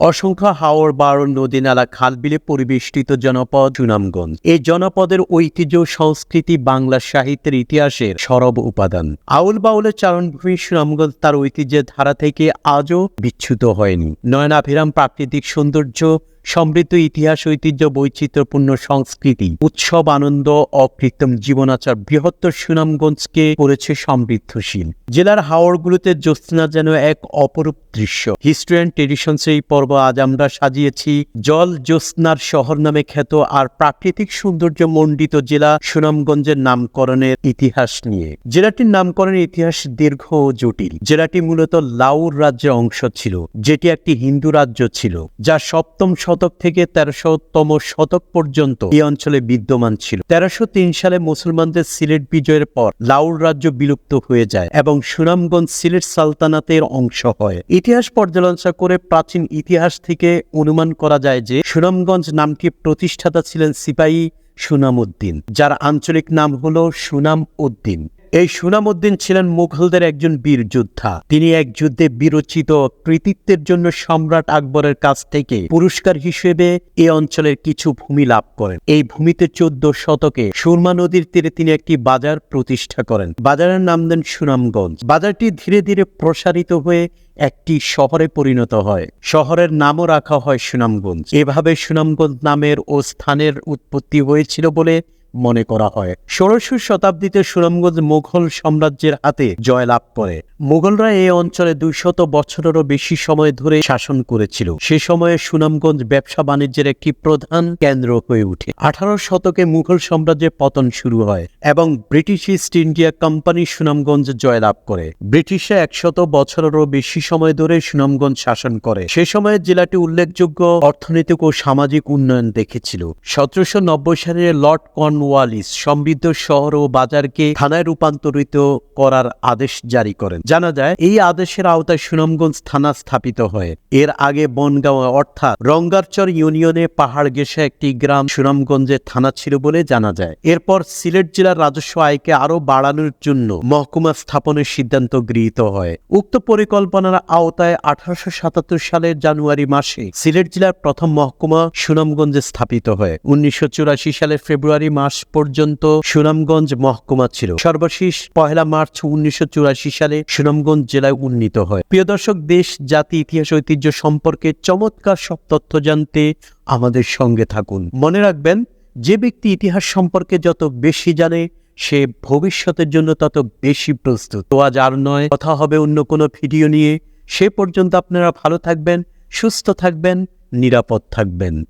অসংখ্য হাওর বারো নদী নালা খাল বিলে পরিবেষ্টিত জনপদ সুনামগঞ্জ। এই জনপদের ঐতিহ্য, সংস্কৃতি, বাংলা সাহিত্যের ইতিহাসের সরব উপাদান। আউল বাউলের চারণভূমি সুনামগঞ্জ তার ঐতিহ্যের ধারা থেকে আজও বিচ্ছুত হয়নি। নয়নাভিরাম প্রাকৃতিক সৌন্দর্য সমৃদ্ধ ইতিহাস, ঐতিহ্য, বৈচিত্র্যপূর্ণ সংস্কৃতি, উৎসব, আনন্দ অকৃত্রিম জীবনাচার বৃহত্তর সুনামগঞ্জকে করেছে সমৃদ্ধশীল। জেলার হাওড়গুলোতে জ্যোৎস্না যেন এক অপরূপ দৃশ্য। হিস্ট্রি অ্যান্ড ট্রেডিশনস এই পর্ব আজ আমরা সাজিয়েছি জল জ্যোৎস্নার শহর নামে খ্যাত আর প্রাকৃতিক সৌন্দর্য মণ্ডিত জেলা সুনামগঞ্জের নামকরণের ইতিহাস নিয়ে। জেলাটির নামকরণের ইতিহাস দীর্ঘ ও জটিল। জেলাটি মূলত লাউর রাজ্যের অংশ ছিল, যেটি একটি হিন্দু রাজ্য ছিল, যা সপ্তম শতক থেকে তেরোশতম শতক পর্যন্ত এই অঞ্চলে বিদ্যমান ছিল। তেরোশো সালে মুসলমানদের সিলেট বিজয়ের পর লাউর রাজ্য বিলুপ্ত হয়ে যায় এবং সুনামগঞ্জ সিলেট সালতানাতের অংশ হয়। ইতিহাস পর্যালোচনা করে প্রাচীন ইতিহাস থেকে অনুমান করা যায় যে সুনামগঞ্জ নামটি প্রতিষ্ঠাতা ছিলেন সিপাহী সুনামউদ্দিন, যার আঞ্চলিক নাম হল সুনাম উদ্দিন এই সুনামউদ্দিন ছিলেন মুঘলদের একজন বীর যোদ্ধা। তিনি এক যুদ্ধে বিরচিত কৃতিত্বের জন্য সম্রাট আকবরের কাছ থেকে পুরস্কার হিসেবে এ অঞ্চলের কিছু ভূমি লাভ করেন। এই ভূমিতে চোদ্দ শতকে সুরমা নদীর তীরে তিনি একটি বাজার প্রতিষ্ঠা করেন। বাজারের নাম দেন সুনামগঞ্জ। বাজারটি ধীরে ধীরে প্রসারিত হয়ে একটি শহরে পরিণত হয়। শহরের নামও রাখা হয় সুনামগঞ্জ। এভাবে সুনামগঞ্জ নামের ও স্থানের উৎপত্তি হয়েছিল বলে মনে করা হয়। ষোড়শ শতাব্দীতে সুনামগঞ্জ মুঘল সাম্রাজ্যের হাতে জয়লাভ করে। মুঘলরা এই অঞ্চলে দুইশত বছরেরও বেশি সময় ধরে শাসন করেছিল। সে সময়ে সুনামগঞ্জ ব্যবসা বাণিজ্যের একটি প্রধান কেন্দ্র হয়ে ওঠে। আঠারো শতকে মুঘল সাম্রাজ্যের পতন শুরু হয় এবং British East India company Sunamganj জয়লাভ করে। ব্রিটিশরা একশত বছরেরও বেশি সময় ধরে সুনামগঞ্জ শাসন করে। সে সময়ে জেলাটি উল্লেখযোগ্য অর্থনৈতিক ও সামাজিক উন্নয়ন দেখেছিল। সতেরোশো নব্বই সালে লর্ড কর্নওয়ালিস সমৃদ্ধ শহর ও বাজারকে থানায় রূপান্তরিত করার আদেশ জারি করেন। জানা যায়, এই আদেশের আওতায় সুনামগঞ্জ থানা স্থাপিত হয়। এর আগে বনগাঁও অর্থাৎ রঙ্গারচর ইউনিয়নে পাহাড় ঘেঁষে একটি গ্রাম সুনামগঞ্জের থানা ছিল বলে জানা যায়। এরপর সিলেট জেলার রাজস্ব আয়কে আরও বাড়ানোর জন্য মহকুমা স্থাপনের সিদ্ধান্ত গৃহীত হয়। উক্ত পরিকল্পনার আওতায় আঠারোশো সাতাত্তর সালের জানুয়ারি মাসে সিলেট জেলার প্রথম মহকুমা সুনামগঞ্জে স্থাপিত হয়। উনিশশো চুরাশি সালের ফেব্রুয়ারি মাস পর্যন্ত সুনামগঞ্জ মহকুমা ছিল। সর্বশেষ পহেলা মার্চ উনিশশো চুরাশি সালে সুনামগঞ্জ জেলায় উন্নীত হয়। প্রিয় দর্শক, দেশ, জাতি, ইতিহাস, ঐতিহ্য সম্পর্কে চমৎকার সব তথ্য জানতে আমাদের সঙ্গে থাকুন। মনে রাখবেন, যে ব্যক্তি ইতিহাস সম্পর্কে যত বেশি জানে, সে ভবিষ্যতের জন্য তত বেশি প্রস্তুত। তো আজ আর নয়, কথা হবে অন্য কোনো ভিডিও নিয়ে। সে পর্যন্ত আপনারা ভালো থাকবেন, সুস্থ থাকবেন, নিরাপদ থাকবেন।